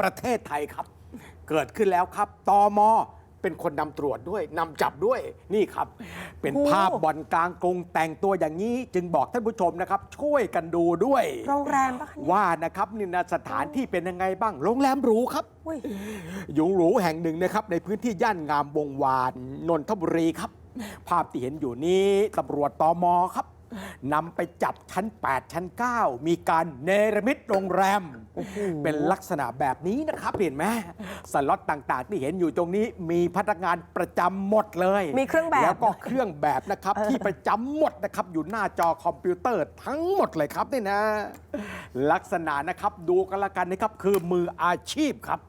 ประเทศไทยครับ เกิดขึ้นแล้วครับตอมเป็นคนนำตรวจด้วยนำจับด้วยนี่ครับ เป็นโอ้ ภาพบ่อนกลางกรุงแต่งตัวอย่างนี้ จึงบอกท่านผู้ชมนะครับ ช่วยกันดูด้วย โรงแรมปะคะเนี่ยว่านะครับนี่นะสถานที่เป็นยังไงบ้างโรงแรมหรูครับ อุ้ย หยุงหรูแห่งหนึ่งนะครับ ในพื้นที่ย่านงามวงวาน นนทบุรีครับ ภาพที่เห็นอยู่นี้ตำรวจตอมครับ นำไปจับชั้น 8 ชั้น 9 มีการเนรมิตโรงแรม เป็นลักษณะแบบนี้นะครับ เห็นไหมสล็อตต่างๆ ที่เห็นอยู่ตรงนี้มีพนักงานประจำหมดเลยมีเครื่องแบบ แล้วก็เครื่องแบบนะครับ ที่ประจำหมดนะครับ อยู่หน้าจอคอมพิวเตอร์ทั้งหมดเลยครับนี่นะ ลักษณะนะครับดูกันละกันนะครับคือมืออาชีพครับ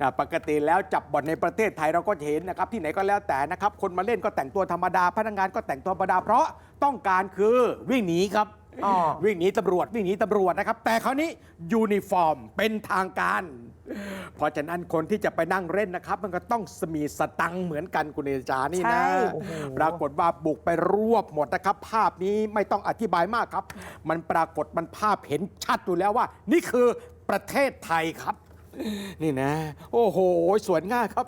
อ่าปกติแล้วจับบ่อนในประเทศไทยเราก็จะเห็นนะครับที่ไหนก็แล้วแต่นะครับ คนมาเล่นก็แต่งตัวธรรมดา พนักงานก็แต่งตัวธรรมดา เพราะต้องการคือวิ่งหนีครับอ๋อ วิ่งหนีตำรวจวิ่งหนีตำรวจนะครับ แต่คราวนี้ยูนิฟอร์มเป็นทางการ เพราะฉะนั้นคนที่จะไปนั่งเล่นนะครับ มันก็ต้องสมีสตังค์เหมือนกันคุณเอจานี่ใช่นะโอ้โห ปรากฏว่าบุกไปรวบหมดนะครับ ภาพนี้ไม่ต้องอธิบายมากครับ มันปรากฏมันภาพเห็นชัดอยู่แล้วว่า นี่คือประเทศไทยครับ นี่นะ โอ้โห สวยง่าครับ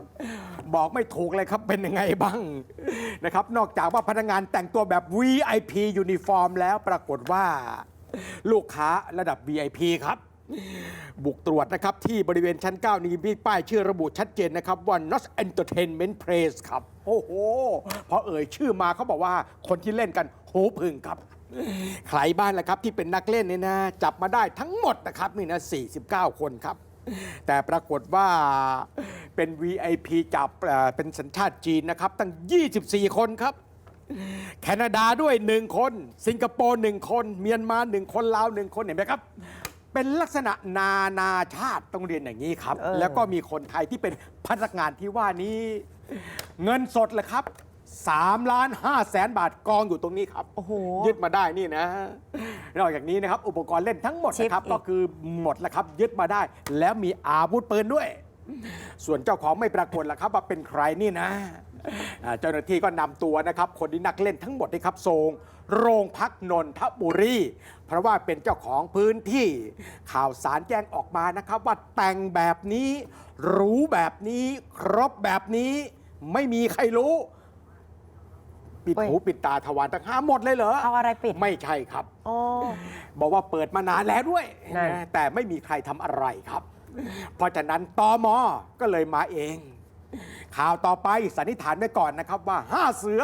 บอกไม่ถูกเลยครับเป็นยังไงบ้างนะครับ นอกจากว่าพนักงานแต่งตัวแบบ VIP ยูนิฟอร์มแล้วปรากฏว่า ลูกค้าระดับ VIP ครับ บุกตรวจนะครับ ที่บริเวณชั้น 9 นี้มีป้ายชื่อระบุชัดเจนนะครับ ว่า Not Entertainment Place ครับ โอ้โห พอเอ่ยชื่อมาเขาบอกว่าคนที่เล่นกันโหพึ่งครับใครบ้านล่ะครับที่เป็นนักเล่นเนี่ยนะ จับมาได้ทั้งหมดนะครับนี่นะ49 คนครับ แต่ปรากฏว่าเป็น VIP จับเอ่อเป็นสัญชาติจีนนะครับ ตั้ง 24 คนครับ แคนาดาด้วยหนึ่งคน สิงคโปร์หนึ่งคน เมียนมาหนึ่งคนลาวหนึ่งคนเห็นไหมครับ เป็นลักษณะนานาชาติต้องเรียนอย่างนี้ครับเออแล้วก็มีคนไทยที่เป็นพนักงานที่ว่านี้ เงินสดเลยครับ 3ล้าน5แสนบาทกองอยู่ตรงนี้ครับ โอ้โห ยึดมาได้นี่นะ นอกจากนี้นะครับ อุปกรณ์เล่นทั้งหมดนะครับชิปอีกก็คือหมดแล้วครับ ยึดมาได้ แล้วมีอาวุธปืนด้วย ส่วนเจ้าของไม่ปรากฏแล้วครับ ว่าเป็นใครนี่นะอ่าเจ้าหน้าที่ก็นำตัวนะครับ คนที่นักเล่นทั้งหมดนะครับส่งโรงพักนนทบุรี เพราะว่าเป็นเจ้าของพื้นที่ ข่าวสารแจ้งออกมานะครับ ว่าแต่งแบบนี้หรูแบบนี้ ครบแบบนี้ ไม่มีใครรู้ ปิดเฮ้ย หูปิดตาทวารทั้งห้าหมดเลยเหรอ เอาอะไรปิดไม่ใช่ครับอ๋อบอกว่าเปิดมานานแล้วด้วยนั่น นะแต่ไม่มีใครทำอะไรครับ เพราะฉะนั้นตอมอก็เลยมาเอง ข่าวต่อไปสันนิษฐานไว้ก่อนนะครับว่าห้าเสือ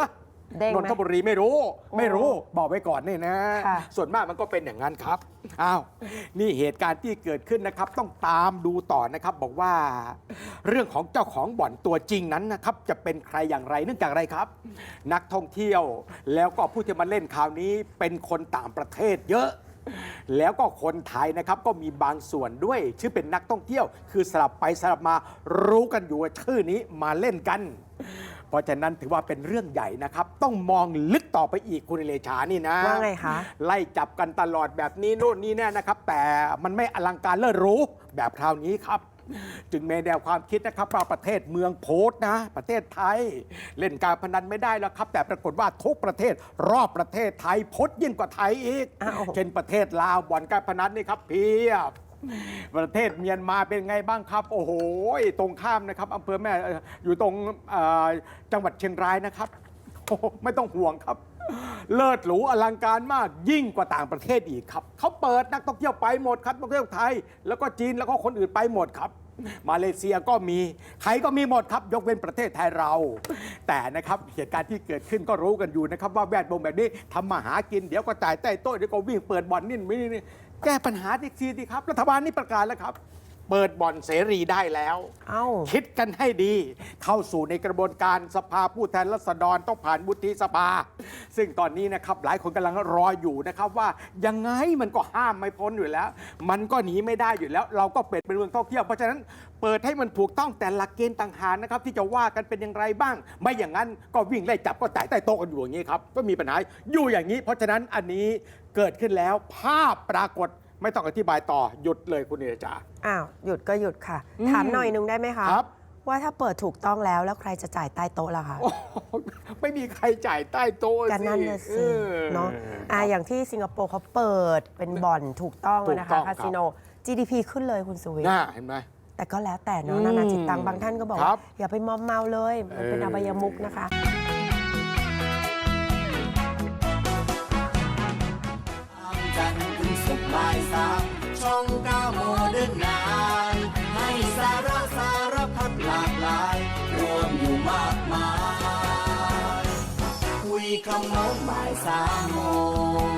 เด้งนไหนมทบุรีไม่รู้ ไม่รู้บอกไว้ก่อนนี่นะ ค่ะ ส่วนมากมันก็เป็นอย่างนั้นครับ อ้าว นี่เหตุการณ์ที่เกิดขึ้นนะครับ ต้องตามดูต่อนะครับ บอกว่า เรื่องของเจ้าของบ่อนตัวจริงนั้นนะครับ จะเป็นใครอย่างไรเนื่องจากอะไรครับ นักท่องเที่ยว แล้วก็ผู้ที่มาเล่นคราวนี้เป็นคนต่างประเทศเยอะ แล้วก็คนไทยนะครับก็มีบางส่วนด้วย ชื่อเป็นนักท่องเที่ยว คือสลับไปสลับมารู้กันอยู่ว่าชื่อนี้มาเล่นกันเพ ราะฉะนั้นถือว่าเป็นเรื่องใหญ่นะครับ ต้องมองลึกต่อไปอีกคุณเลชานี่นะว่าไงคะ ไล่จับกันตลอดแบบนี้โน่นนี่แน่นะครับ แต่มันไม่อลังการเลิศหรู้แบบคราวนี้ครับ จึงมีแนวความคิดนะครับว่าประเทศเมืองโพสต์นะ ประเทศไทย เล่นการพนันไม่ได้แล้วครับ แต่ปรากฏว่าทุกประเทศรอบประเทศไทยโพสต์ยิ่งกว่าไทยอีก อ้าว เช่นประเทศลาวบ่อนการพนันนี่ครับเพียบ ประเทศเมียนมาเป็นไงบ้างครับ โอ้โหตรงข้ามนะครับอำเภอแม่อยู่ตรงจังหวัดเชียงรายนะครับโอ้ไม่ต้องห่วงครับ เลิศหรูอลังการมากยิ่งกว่าต่างประเทศอีกครับเขาเปิดนักท่องเที่ยวไปหมดครับนักท่องเที่ยวไทย แล้วก็จีนแล้วก็คนอื่นไปหมดครับ มาเลเซียก็มีใครก็มีหมดครับ ยกเว้นประเทศไทยเรา แต่นะครับเหตุการณ์ที่เกิดขึ้นก็รู้กันอยู่นะครับ ว่าแวดวงแบบนี้ทำมาหากินเดี๋ยวก็จ่ายใต้โต๊ะเดี๋ยวก็วิ่งเปิดบ่อนนี่นี่ แก้ปัญหาที่ซีดีครับ รัฐบาลนี่ประกาศแล้วครับ เปิดบ่อนเสรีได้แล้ว เอ้า คิดกันให้ดี เข้าสู่ในกระบวนการสภาผู้แทนราษฎรต้องผ่านวุฒิสภา ซึ่งตอนนี้นะครับหลายคนกำลังรออยู่นะครับว่ายังไงมันก็ห้ามไม่พ้นอยู่แล้ว มันก็หนีไม่ได้อยู่แล้ว เราก็เปิดเป็นเมืองท่องเที่ยว เพราะฉะนั้นเปิดให้มันถูกต้องแต่หลักเกณฑ์ต่างหากนะครับที่จะว่ากันเป็นอย่างไรบ้าง ไม่อย่างนั้นก็วิ่งไล่จับก็จ่ายใต้โต๊ะกันอยู่อย่างนี้ครับก็มีปัญหาอยู่อย่างนี้ เพราะฉะนั้นอันนี้เกิดขึ้นแล้วภาพปรากฏ ไม่ต้องอธิบายต่อหยุดเลยคุณเอจาอ้าว หยุดก็หยุดค่ะ อืมถามหน่อยนึงได้ไหมคะครับ ว่าถ้าเปิดถูกต้องแล้วแล้วใครจะจ่ายใต้โต๊ะล่ะคะ โอ้โหไม่มีใครจ่ายใต้โต๊ะสิกันนั่นน่ะเอสิอเนาะอ่าอย่างที่สิงคโปร์เขาเปิดเป็นบ่อนถูกต้องถูกนะต้คะองครัคาบ สิโน GDP ขึ้นเลยคุณสุวิทย์น่าเห็นไหม แต่ก็แล้วแต่เนาะอืมนานาจิตตังบางท่านก็บอกครัว่าบอย่าไปมอมเมาเลย มันเป็นเอออบายมุกนะคะจันทร์ ถึงศุกร์บ่ายสามช่องเก้าโมเดิร์นไนน์ให้สาระสารพัดหลากหลาย รวมอยู่มากมาย คุยคำเมาบ่ายสามโมง